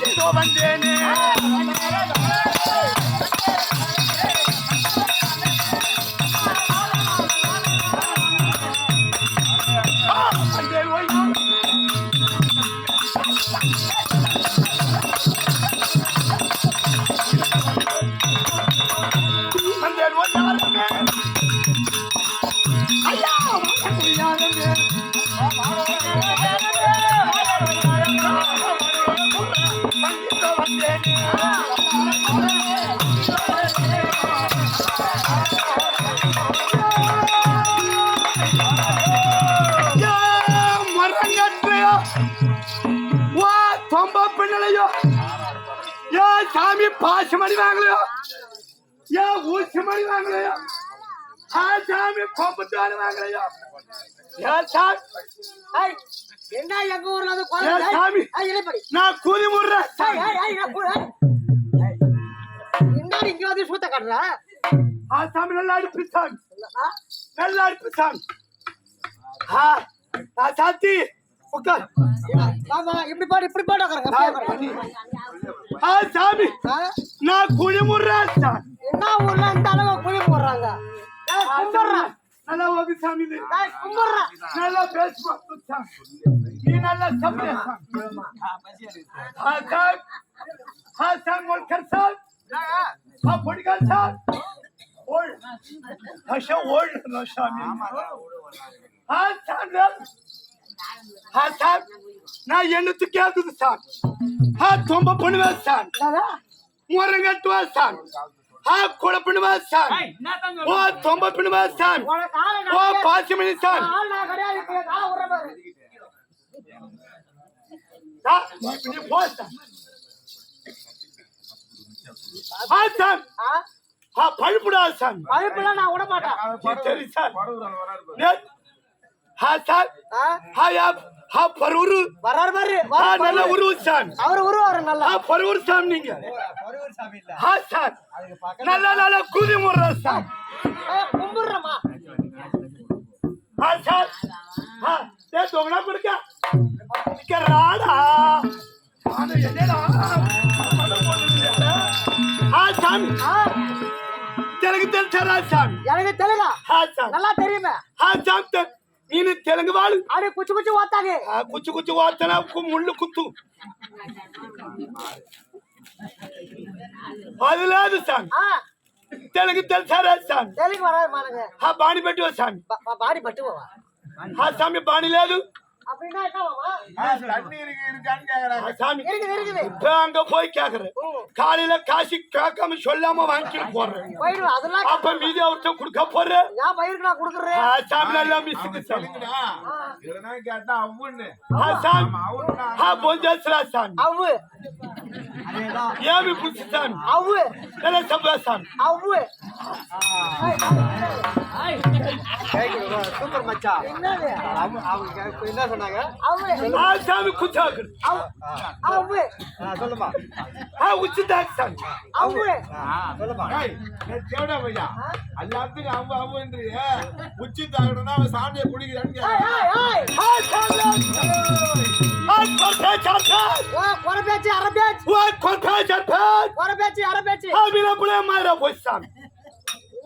பஞ்சதோ வந்தேனே தொம்ப பின்னலையோ. யா, சாமி பாசு மணி வாங்கலையோ யா ஊசி மணி வாங்கலையோ ஆ சாமி கொம்புத்தாடு வாங்கலையோ யா சாமி என்ன எங்க ஊர்ல அது? சாமி. நான் கூலி முடுறேன். என்னடி இங்க வந்து சூத்த காட்டுற? ஆ சாமி நல்லா அடிப்பு சாமி? நல்லா அடிப்பு சாமி ஆ சாத்தி உட்கார் ஆமா, இப்படி பாடு, இப்படி பாடு உக்காருங்க, ஆ, அப்படியே உக்காருங்க. ஆ சாமி ஆ? நான் குழி முடுறேன் சாமி என்ன ஊர்ல இந்த அளவு குழி போடுறாங்க ஏய், ஆ, கும்பிடுறா. நல்லா ஓகே சாமி இது. ஏய், கும்பிடுறா. நல்லா பேசுமா சாமி நீ நல்லா சமைய சாமி ஆ சாமி ஆ சாமி ஓல்கர் சாமி हा फुटकर साहेब ओढ अशा ओढ ना स्वामी हा सांग ಹಾ ಸಾರ್ ನಾ ಎನ್ನುತ್ತ ಕೇಳ್ತದ ಸಾರ್ ಹಾ ತೊಂಬ ಪುಣ್ವ ಸಾರ್ ಮೂರಂಗಟ್ಟುವ ಸಾರ್ ಹಾ ಕೊಳ ಪುಣ್ವ ಸಾರ್ ಓ ತೊಂಬ ಪುಣ್ವ ಸಾರ್ ಓ ಪಾಸಿ ಮಣಿ ಸಾರ್ ಹಾ ಸಾರ್ ಹಾ பழுப்புடா சாமி பழுப்புடா நான் விட மாட்டேன் சரி சார் ಹಾ ಸಾನ್ ஆ? ಹಾ ಯಾ ಹಾ ಪರೂರು வர்றாரு பாரு ಹಾ வர்றாரு நல்ல பாரு. உருவு சான் அவரு உருவாரு நல்லா ஆ பரவூர் சாமி நீங்க ஆ சார் நல்ல நல்ல குதி முறை சார் ஏய், கும்பிடுறேம்மா ஆ சார் ஆ ஏ தொங்கனா கொடுக்க இங்க ராடா ஆனா என்னடா ஆ சாமி ஆ, தெலுங்கு தெரிஞ்சா சாமி எனக்கு தெலுங்கா ஆ சாமி நல்லா தெரியுமே ஆ சாமி నేను తెలుగు వాళ్ళు అరే కుచ్చు కుచ్చు వాతాగే కుచ్చు కుచ్చు వాతన ముళ్ళు కుత్తు అది లేదు సామి తెలుగు తెలుసా రాదు సామి తెలుగు బాణి పెట్టుకో సామి బాణి పట్టుకోవా ఆ సామి బాణి లేదు போய் கேக்குறேன். காலையில காசு கேட்காம சொல்லாம வாங்கிட்டு போறேன் அப்ப மீதி அவர்கிட்ட குடுக்க போறேன். சாமி நல்லா மிஸ்ஸுக்கு கேட்டா அவுன்னு பொஞ்சாசுரா சாமி. சாமி. சாமி. சூப்பர் மச்சா. என்ன சொன்னாங்க? அவங்க சாமி குச்சாக்கு அவங்க சொல்லுமா. ஆ அவங்க சொல்லுமா. தேவடா பையா. எல்லாத்துக்கும் அவங்க அவங்கன்றிய உச்சி தாக்கணும்னா அவன் சாமியை குடிக்கிறான்னு அரபேச்சு அரபேச்சு அரபேச்சு அரபேச்சு அவில புள்ள மாதிரி போய்